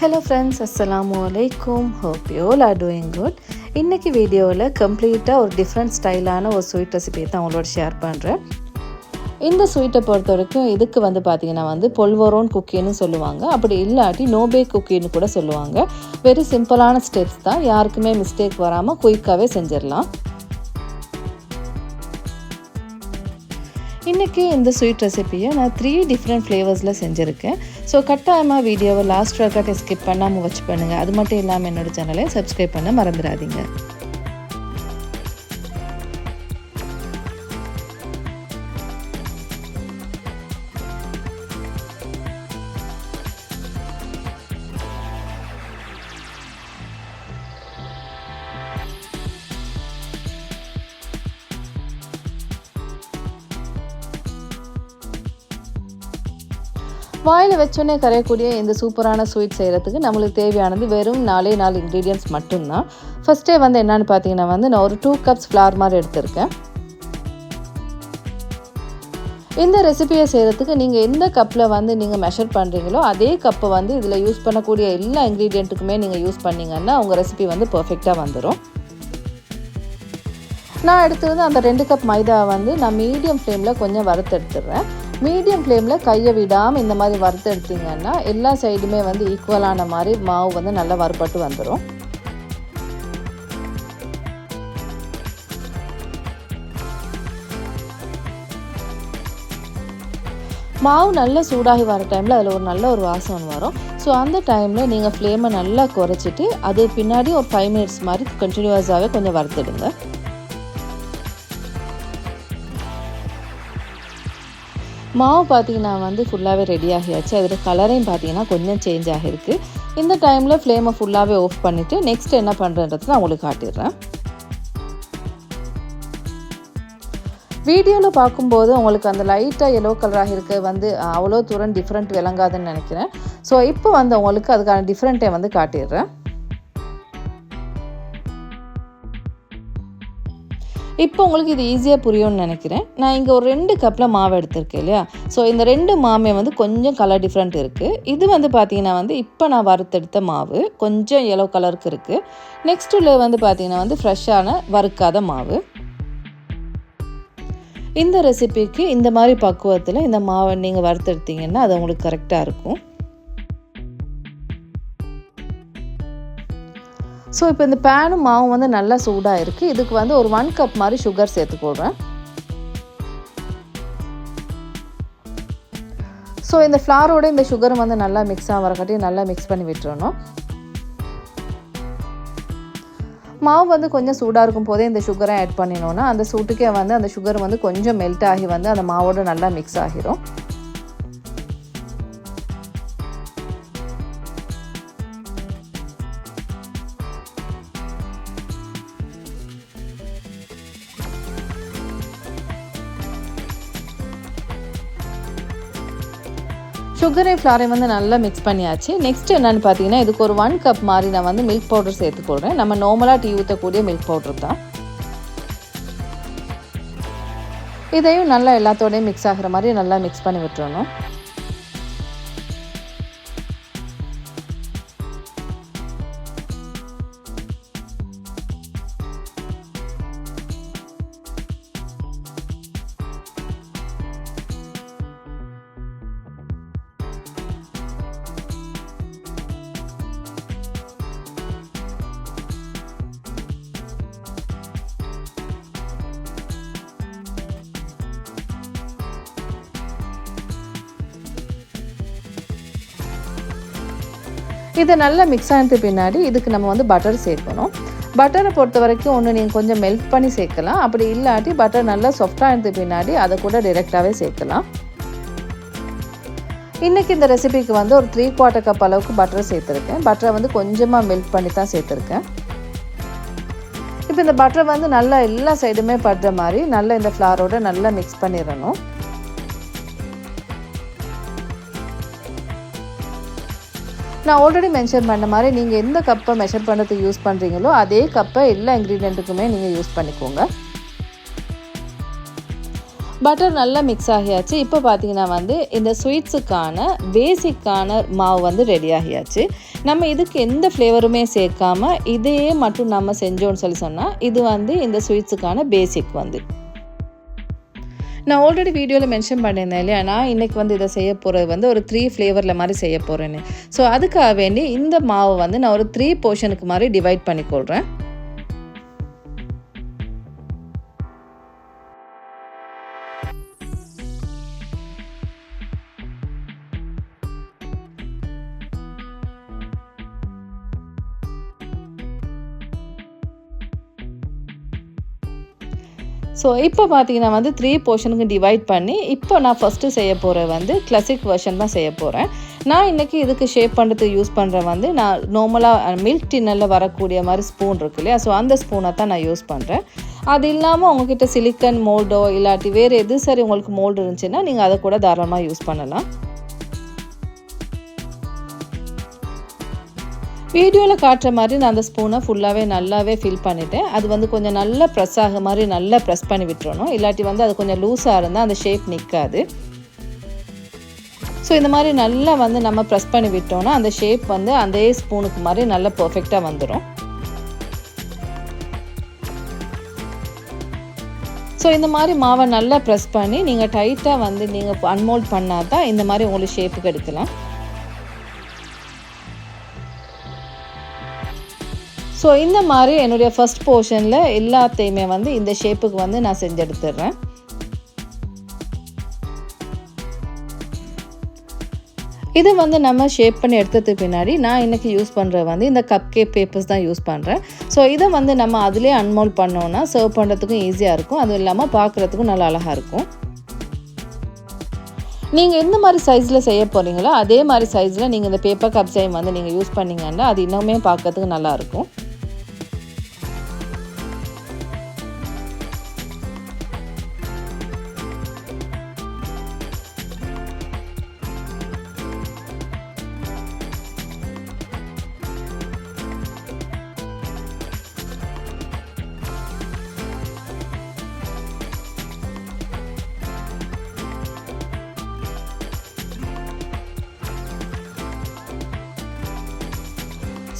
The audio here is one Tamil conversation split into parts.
ஹலோ ஃப்ரெண்ட்ஸ் அஸ்ஸலாமு வலைக்கும் hope you all are doing good இன்றைக்கி வீடியோவில் கம்ப்ளீட்டாக ஒரு டிஃப்ரெண்ட் ஸ்டைலான ஒரு ஸ்வீட் ரெசிபி தான் உங்களோட ஷேர் பண்ணுறேன் இந்த ஸ்வீட்டை பொறுத்த வரைக்கும் இதுக்கு வந்து பார்த்திங்கன்னா வந்து பொல்வரோன் குக்கின்னு சொல்லுவாங்க. அப்படி இல்லாட்டி நோபே குக்கின்னு கூட சொல்லுவாங்க. வெரி சிம்பிளான ஸ்டெப்ஸ் தான். யாருக்குமே மிஸ்டேக் வராமல் குயிக்காகவே செஞ்சிடலாம். இன்றைக்கி இந்த ஸ்வீட் ரெசிப்பியை நான் த்ரீ டிஃப்ரெண்ட் ஃப்ளேவர்ஸில் செஞ்சுருக்கேன். ஸோ கட்டாயமாக வீடியோவை லாஸ்ட் வர்க்காட்டை ஸ்கிப் பண்ணாமல் வச்சு பண்ணுங்கள் அது மட்டும் இல்லாமல் என்னோட சேனலை சப்ஸ்கிரைப் பண்ண மறந்துடாதீங்க. வாயில் வச்சோன்னே கரையக்கூடிய இந்த சூப்பரான ஸ்வீட் செய்கிறதுக்கு நம்மளுக்கு தேவையானது வெறும் நாலே நாலு இன்க்ரீடியன்ட்ஸ் மட்டும்தான். ஃபஸ்ட்டே வந்து என்னென்னு பார்த்தீங்கன்னா வந்து நான் ஒரு டூ கப்ஸ் ஃப்ளார் மாதிரி எடுத்திருக்கேன். இந்த ரெசிபியை செய்கிறதுக்கு நீங்கள் எந்த கப்பில் வந்து நீங்கள் மெஷர் பண்ணுறீங்களோ அதே கப்பை வந்து இதில் யூஸ் பண்ணக்கூடிய எல்லா இன்க்ரீடியண்ட்டுக்குமே நீங்கள் யூஸ் பண்ணிங்கன்னா உங்கள் ரெசிபி வந்து பர்ஃபெக்டாக வந்துடும் நான் எடுத்துருந்து அந்த ரெண்டு கப் மைதாவை வந்து நான் மீடியம் ஃப்ளேமில் கொஞ்சம் வறுத்து எடுத்துடுறேன். மீடியம் ஃப்ளேமில் கையை விடாமல் இந்த மாதிரி வறுத்து எடுத்திங்கன்னா எல்லா சைடுமே வந்து ஈக்குவலான மாதிரி மாவு வந்து நல்லா வறுபட்டு வந்துடும் மாவு நல்லா சூடாகி வர டைமில் அதில் ஒரு நல்ல ஒரு வாசம் வரும். ஸோ அந்த டைமில் நீங்கள் ஃப்ளேமை நல்லா குறைச்சிட்டு அது பின்னாடி ஒரு ஃபைவ் மினிட்ஸ் மாதிரி கண்டினியூஸாகவே கொஞ்சம் வறுத்துடுங்க மாவு பார்த்தீங்கன்னா வந்து ஃபுல்லாகவே ரெடி ஆகியாச்சு. அதில் கலரையும் பார்த்தீங்கன்னா கொஞ்சம் சேஞ்ச் ஆகிருக்கு இந்த டைமில் ஃப்ளேமை ஃபுல்லாகவே ஆஃப் பண்ணிவிட்டு நெக்ஸ்ட் என்ன பண்ணுறன்றது நான் உங்களுக்கு காட்டிடுறேன். வீடியோவில் பார்க்கும்போது உங்களுக்கு அந்த லைட்டாக எல்லோ கலராக இருக்க வந்து அவ்வளோ தூரம் டிஃப்ரெண்ட் விளங்காதுன்னு நினைக்கிறேன். ஸோ இப்போ வந்து உங்களுக்கு அதுக்கான டிஃப்ரெண்ட்டை வந்து காட்டிடுறேன். இப்போ உங்களுக்கு இது ஈஸியாக புரியும்னு நினைக்கிறேன். நான் இங்கே ஒரு ரெண்டு கப்பில் மாவு எடுத்திருக்கேன் இல்லையா? ஸோ இந்த ரெண்டு மாமே வந்து கொஞ்சம் கலர் டிஃப்ரெண்ட் இருக்குது இது வந்து பார்த்தீங்கன்னா வந்து இப்போ நான் வறுத்தெடுத்த மாவு. கொஞ்சம் எல்லோ கலருக்கு இருக்குது நெக்ஸ்ட்டில் வந்து பார்த்தீங்கன்னா வந்து ஃப்ரெஷ்ஷான வறுக்காத மாவு. இந்த ரெசிபிக்கு இந்த மாதிரி பக்குவத்தில் இந்த மாவை நீங்கள் வறுத்தெடுத்தீங்கன்னா அது உங்களுக்கு கரெக்டாக இருக்கும். ஸோ இப்போ இந்த பேனும் மாவும் வந்து நல்லா சூடாக இருக்குது இதுக்கு வந்து ஒரு ஒன் கப் மாதிரி சுகர் சேர்த்து போடுறேன். ஸோ இந்த ஃப்ளாரோட இந்த சுகரும் வந்து நல்லா மிக்ஸ் ஆகிறக்காட்டி நல்லா மிக்ஸ் பண்ணி விட்டுறணும். மாவு வந்து கொஞ்சம் சூடாக இருக்கும் போதே இந்த சுகரை ஆட் பண்ணினோன்னா அந்த சூட்டுக்கே வந்து அந்த சுகர் வந்து கொஞ்சம் மெல்ட் ஆகி வந்து அந்த மாவோட நல்லா மிக்ஸ் ஆகிரும். குதிரை ஃப்ளாரை வந்து நல்லா மிக்ஸ் பண்ணியாச்சு. நெக்ஸ்ட் என்னென்னு பார்த்தீங்கன்னா இதுக்கு ஒரு ஒன் கப் மாதிரி நான் வந்து மில்க் பவுடர் சேர்த்து போடுறேன். நம்ம நார்மலாக டீ ஊற்றக்கூடிய மில்க் பவுடர் தான். இதையும் நல்லா எல்லாத்தோடையும் மிக்ஸ் ஆகிற மாதிரி நல்லா மிக்ஸ் பண்ணி விட்டுறணும். இது நல்லா மிக்ஸ் ஆனது பின்னாடி இதுக்கு நம்ம வந்து பட்டர் சேர்க்கணும். பட்டரை பொறுத்த வரைக்கும் ஒன்று நீங்கள் கொஞ்சம் மெல்ட் பண்ணி சேர்க்கலாம். அப்படி இல்லாட்டி பட்டர் நல்லா சாஃப்டாக பின்னாடி அதை கூட டைரெக்டாகவே சேர்க்கலாம். இன்றைக்கி இந்த ரெசிபிக்கு வந்து ஒரு த்ரீ குவார்ட்டர் கப் அளவுக்கு பட்டர் சேர்த்துருக்கேன். பட்டரை வந்து கொஞ்சமாக மெல்ட் பண்ணி தான் சேர்த்துருக்கேன். இப்போ இந்த பட்டரை வந்து நல்லா எல்லா சைடுமே படுற மாதிரி நல்லா இந்த ஃப்ளாரோட நல்லா மிக்ஸ் பண்ணிடணும். நான் ஆல்ரெடி மென்ஷன் பண்ண மாதிரி நீங்கள் எந்த கப்பை மெஷர் பண்ணுறதுக்கு யூஸ் பண்ணுறீங்களோ அதே கப்பை எல்லா இன்க்ரீடியண்ட்டுக்குமே நீங்கள் யூஸ் பண்ணிக்கோங்க. பட்டர் நல்லா மிக்ஸ் ஆகியாச்சு. இப்போ பார்த்தீங்கன்னா வந்து இந்த ஸ்வீட்ஸுக்கான பேசிக்கான மாவு வந்து ரெடி ஆகியாச்சு. நம்ம இதுக்கு எந்த ஃப்ளேவருமே சேர்க்காம இதையே மட்டும் நம்ம செஞ்சோன்னு சொல்லி சொன்னால் இது வந்து இந்த ஸ்வீட்ஸுக்கான பேசிக் வந்து. நான் ஆல்ரெடி வீடியோவில் மென்ஷன் பண்ணியிருந்தேன் இல்லையா? நான் இன்றைக்கி வந்து இதை செய்ய போகிறது வந்து ஒரு த்ரீ ஃப்ளேவரில் மாதிரி செய்ய போகிறேன்னு ஸோ அதுக்காக வேண்டி இந்த மாவை வந்து நான் ஒரு த்ரீ போர்ஷனுக்கு மாதிரி டிவைட் பண்ணிக்கொள்கிறேன் ஸோ இப்போ பார்த்தீங்கன்னா வந்து த்ரீ போர்ஷனுக்கு டிவைட் பண்ணி இப்போ நான் ஃபஸ்ட்டு செய்ய போகிற வந்து கிளாசிக் வெர்ஷன் தான் செய்ய போகிறேன் நான் இன்றைக்கி இதுக்கு ஷேப் பண்ணுறதுக்கு யூஸ் பண்ணுற வந்து நான் நார்மலாக மில்க் டின்னரில் வரக்கூடிய மாதிரி ஸ்பூன் இருக்கு இல்லையா? ஸோ அந்த ஸ்பூனை தான் நான் யூஸ் பண்ணுறேன் அது இல்லாமல் உங்ககிட்ட சிலிக்கன் மோல்டோ இல்லாட்டி வேறு எது சரி உங்களுக்கு மோல்டு இருந்துச்சுன்னா நீங்கள் அதை கூட தாராளமாக யூஸ் பண்ணலாம். வீடியோவில் காட்டுற மாதிரி நான் அந்த ஸ்பூனை ஃபுல்லாகவே நல்லாவே ஃபில் பண்ணிவிட்டேன் அது வந்து கொஞ்சம் நல்லா ப்ரெஸ் ஆக மாதிரி நல்லா ப்ரெஸ் பண்ணி விட்டுறணும். இல்லாட்டி வந்து அது கொஞ்சம் லூஸாக இருந்தால் அந்த ஷேப் நிற்காது ஸோ இந்த மாதிரி நல்லா வந்து நம்ம ப்ரெஸ் பண்ணி விட்டோம்னா அந்த ஷேப் வந்து அதே ஸ்பூனுக்கு மாதிரி நல்லா பர்ஃபெக்டாக வந்துடும் ஸோ இந்த மாதிரி மாவை நல்லா ப்ரெஸ் பண்ணி நீங்கள் டைட்டாக வந்து நீங்கள் அன்மோல்ட் பண்ணால் தான் இந்த மாதிரி உங்களுக்கு ஷேப்புக்கு எடுக்கலாம். ஸோ இந்த மாதிரி என்னுடைய ஃபஸ்ட் போர்ஷனில் எல்லாத்தையுமே வந்து இந்த ஷேப்புக்கு வந்து நான் செஞ்செடுத்துடுறேன். இது வந்து நம்ம ஷேப் பண்ணி எடுத்ததுக்கு பின்னாடி நான் இன்றைக்கி யூஸ் பண்ணுறது வந்து இந்த கப் கேக் பேப்பர்ஸ் தான் யூஸ் பண்ணுறேன் ஸோ இதை வந்து நம்ம அதிலே அன்மோல் பண்ணோன்னா சர்வ் பண்ணுறதுக்கும் ஈஸியாக இருக்கும். அதுவும் இல்லாமல் பார்க்குறதுக்கும் நல்லா அழகாக இருக்கும். நீங்கள் எந்த மாதிரி சைஸில் செய்ய போகிறீங்களோ அதே மாதிரி சைஸில் நீங்கள் இந்த பேப்பர் கப் சைம் வந்து நீங்கள் யூஸ் பண்ணிங்கன்னா அது இன்னுமே பார்க்கறதுக்கு நல்லாயிருக்கும்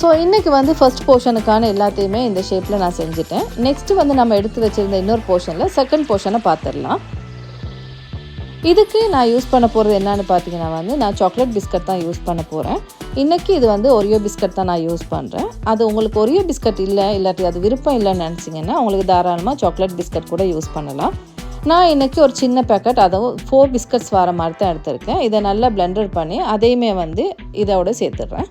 ஸோ இன்றைக்கி வந்து ஃபஸ்ட் போர்ஷனுக்கான எல்லாத்தையுமே இந்த ஷேப்பில் நான் செஞ்சுட்டேன். நெக்ஸ்ட்டு வந்து நம்ம எடுத்து வச்சுருந்த இன்னொரு போர்ஷனில் செகண்ட் போர்ஷனை பார்த்துடலாம் இதுக்கு நான் யூஸ் பண்ண போகிறது என்னன்னு பார்த்தீங்கன்னா வந்து நான் சாக்லேட் பிஸ்கட் தான் யூஸ் பண்ண போகிறேன் இன்றைக்கி இது வந்து ஒரியோ பிஸ்கட் தான் நான் யூஸ் பண்ணுறேன் அது உங்களுக்கு ஒரியோ பிஸ்கட் இல்லை இல்லாட்டி அது விருப்பம் இல்லைன்னு நினச்சிங்கன்னா உங்களுக்கு தாராளமாக சாக்லேட் பிஸ்கட் கூட யூஸ் பண்ணலாம். நான் இன்றைக்கி ஒரு சின்ன பேக்கெட் அதுவும் ஃபோர் பிஸ்கட்ஸ் வர மாதிரி தான் எடுத்திருக்கேன். இதை நல்லா பிளெண்டர் பண்ணி அதையுமே வந்து இதோட சேர்த்துடுறேன்.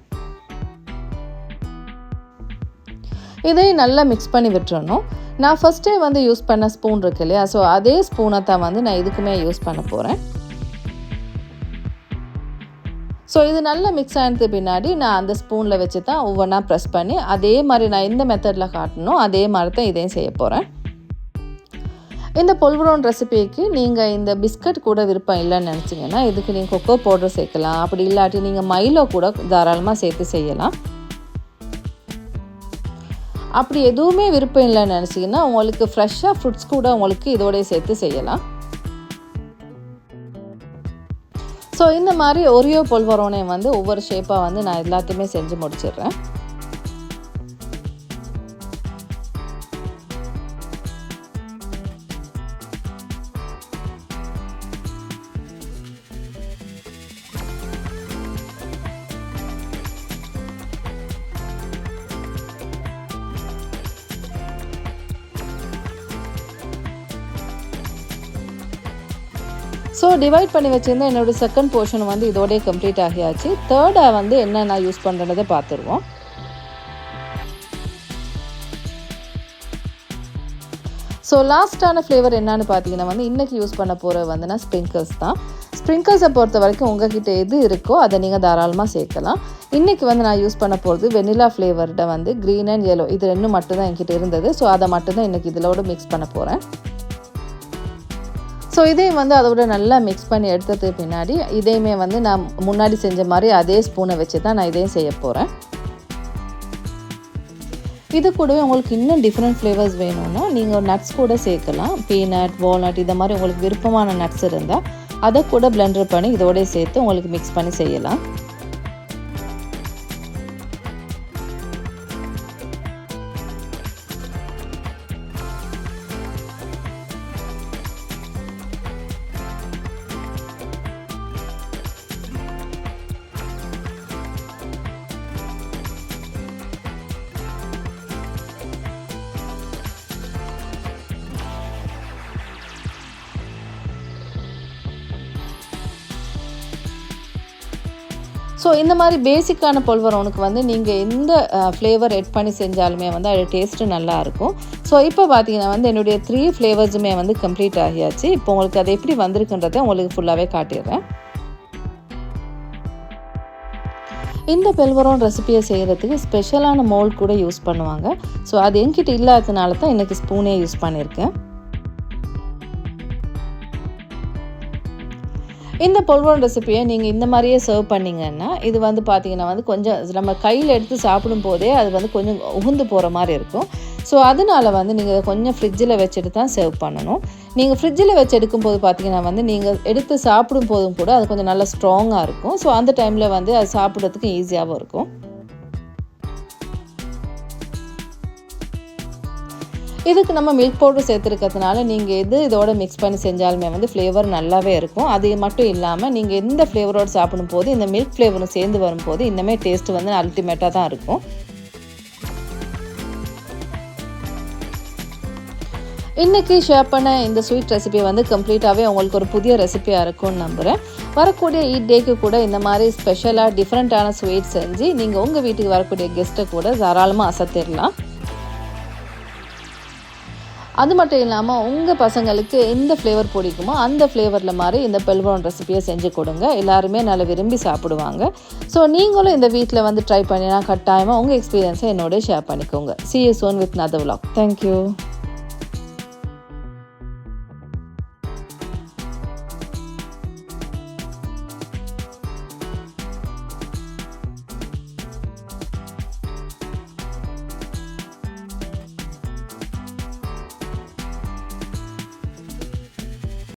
இதையும் நல்லா மிக்ஸ் பண்ணி விட்டுறணும். நான் ஃபஸ்ட்டே வந்து யூஸ் பண்ண ஸ்பூன் இருக்கு இல்லையா? ஸோ அதே ஸ்பூனை தான் வந்து நான் இதுக்குமே யூஸ் பண்ண போகிறேன் ஸோ இது நல்லா மிக்ஸ் ஆனது பின்னாடி நான் அந்த ஸ்பூனில் வச்சு தான் ஒவ்வொன்றா ப்ரெஸ் பண்ணி அதே மாதிரி நான் எந்த மெத்தடில் காட்டணும் அதே மாதிரி தான் இதையும் செய்ய போகிறேன் இந்த பொல்வரோன் ரெசிபிக்கு நீங்கள் இந்த பிஸ்கட் கூட விருப்பம் இல்லைன்னு நினச்சிங்கன்னா இதுக்கு நீங்கள் கொக்கோ பவுடர் சேர்க்கலாம். அப்படி இல்லாட்டி நீங்கள் மைலோ கூட தாராளமாக சேர்த்து செய்யலாம். அப்படி எதுவுமே விருப்பம் இல்லைன்னு நினச்சிங்கன்னா உங்களுக்கு ஃப்ரெஷ்ஷாக ஃப்ரூட்ஸ் கூட உங்களுக்கு இதோடய சேர்த்து செய்யலாம். ஸோ இந்த மாதிரி ஒரியோ பொல்வரோனே வந்து ஒவ்வொரு ஷேப்பாக வந்து நான் எல்லாத்தையுமே செஞ்சு முடிச்சிடுறேன். ஸோ டிவைட் பண்ணி வச்சுருந்த என்னோடய செகண்ட் போர்ஷன் வந்து இதோடய கம்ப்ளீட் ஆகியாச்சு. தேர்டாக வந்து என்ன நான் யூஸ் பண்ணுறதை பார்த்துருவோம். ஸோ லாஸ்ட்டான ஃப்ளேவர் என்னன்னு பார்த்தீங்கன்னா வந்து இன்றைக்கி யூஸ் பண்ண போகிற வந்துன்னா ஸ்ப்ரிங்கர்ஸ் ஸ்ப்ரிங்கிள்ஸ் தான். ஸ்ப்ரிங்கிள்ஸை பொறுத்த வரைக்கும் உங்ககிட்ட எது இருக்கோ அதை நீங்கள் தாராளமாக சேர்க்கலாம். இன்றைக்கி வந்து நான் யூஸ் பண்ண போகிறது வெனிலா ஃப்ளேவர்ட வந்து க்ரீன் அண்ட் எல்லோ இது ரெண்டும் மட்டும்தான் என்கிட்ட இருந்தது. ஸோ அதை மட்டும்தான் இன்றைக்கி இதிலோட மிக்ஸ் பண்ண போகிறேன் ஸோ இதையும் வந்து அதோட நல்லா மிக்ஸ் பண்ணி எடுத்ததுக்கு பின்னாடி இதையுமே வந்து நான் முன்னாடி செஞ்ச மாதிரி அதே ஸ்பூனை வச்சு தான் நான் இதையும் செய்ய போகிறேன் இது கூடவே உங்களுக்கு இன்னும் டிஃப்ரெண்ட் ஃப்ளேவர்ஸ் வேணும்னா நீங்கள் நட்ஸ் கூட சேர்க்கலாம். பீனட் வால்நட் இந்த மாதிரி உங்களுக்கு விருப்பமான நட்ஸ் இருந்தால் அதை கூட பிளெண்டர் பண்ணி இதோடய சேர்த்து உங்களுக்கு மிக்ஸ் பண்ணி செய்யலாம். ஸோ இந்த மாதிரி பேசிக்கான பொல்வரோனுக்கு வந்து நீங்கள் எந்த ஃப்ளேவர் எட் பண்ணி செஞ்சாலுமே வந்து அது டேஸ்ட்டு நல்லாயிருக்கும் ஸோ இப்போ பார்த்தீங்கன்னா வந்து என்னுடைய த்ரீ ஃப்ளேவர்ஸுமே வந்து கம்ப்ளீட் ஆகியாச்சு. இப்போ உங்களுக்கு அது எப்படி வந்திருக்குன்றதை உங்களுக்கு ஃபுல்லாகவே காட்டிடுறேன். இந்த பெல்வரோன் ரெசிபியை செய்கிறதுக்கு ஸ்பெஷலான மோல்ட் கூட யூஸ் பண்ணுவாங்க. ஸோ அது என்கிட்ட இல்லாததுனால தான் இன்றைக்கி ஸ்பூனே யூஸ் பண்ணியிருக்கேன். இந்த பொல்வன் ரெசிப்பியை நீங்கள் இந்த மாதிரியே சர்வ் பண்ணிங்கன்னா இது வந்து பார்த்தீங்கன்னா வந்து கொஞ்சம் நம்ம கையில் எடுத்து சாப்பிடும் போதே அது வந்து கொஞ்சம் உகுந்து போகிற மாதிரி இருக்கும். ஸோ அதனால வந்து நீங்கள் கொஞ்சம் ஃப்ரிட்ஜில் வச்சுட்டு தான் சர்வ் பண்ணணும். நீங்கள் ஃப்ரிட்ஜில் வச்சு எடுக்கும்போது பார்த்தீங்கன்னா வந்து நீங்கள் எடுத்து சாப்பிடும் போதும் கூட அது கொஞ்சம் நல்லா ஸ்ட்ராங்காக இருக்கும். ஸோ அந்த டைமில் வந்து அது சாப்பிட்றதுக்கு ஈஸியாகவும் இருக்கும். இதுக்கு நம்ம மில்க் பவுடர் சேர்த்துருக்கிறதுனால நீங்கள் எது இதோட மிக்ஸ் பண்ணி செஞ்சாலுமே வந்து ஃப்ளேவர் நல்லாவே இருக்கும். அது மட்டும் இல்லாமல் நீங்கள் எந்த ஃப்ளேவரோடு சாப்பிடும் போது இந்த மில்க் ஃப்ளேவரும் சேர்ந்து வரும்போது இன்னமே டேஸ்ட் வந்து அல்டிமேட்டாக தான் இருக்கும். இன்றைக்கி ஷேர் பண்ண இந்த ஸ்வீட் ரெசிபி வந்து கம்ப்ளீட்டாகவே உங்களுக்கு ஒரு புதிய ரெசிபியாக இருக்கும்னு நம்புகிறேன் வரக்கூடிய ஈட் டேக்கு கூட இந்த மாதிரி ஸ்பெஷலாக டிஃப்ரெண்ட்டான ஸ்வீட் செஞ்சு நீங்கள் உங்கள் வீட்டுக்கு வரக்கூடிய கெஸ்ட்டை கூட தாராளமாக அசத்திடலாம் அது மட்டும் இல்லாமல் உங்கள் பசங்களுக்கு எந்த ஃப்ளேவர் பிடிக்குமோ அந்த ஃப்ளேவரில் மாதிரி இந்த பெல்வரோன் ரெசிபியை செஞ்சு கொடுங்க. எல்லாருமே நல்லா விரும்பி சாப்பிடுவாங்க. ஸோ நீங்களும் இந்த வீட்டில் வந்து ட்ரை பண்ணினா கட்டாயமாக உங்கள் எக்ஸ்பீரியன்ஸை என்னோட ஷேர் பண்ணிக்கோங்க. See you soon with another vlog thank you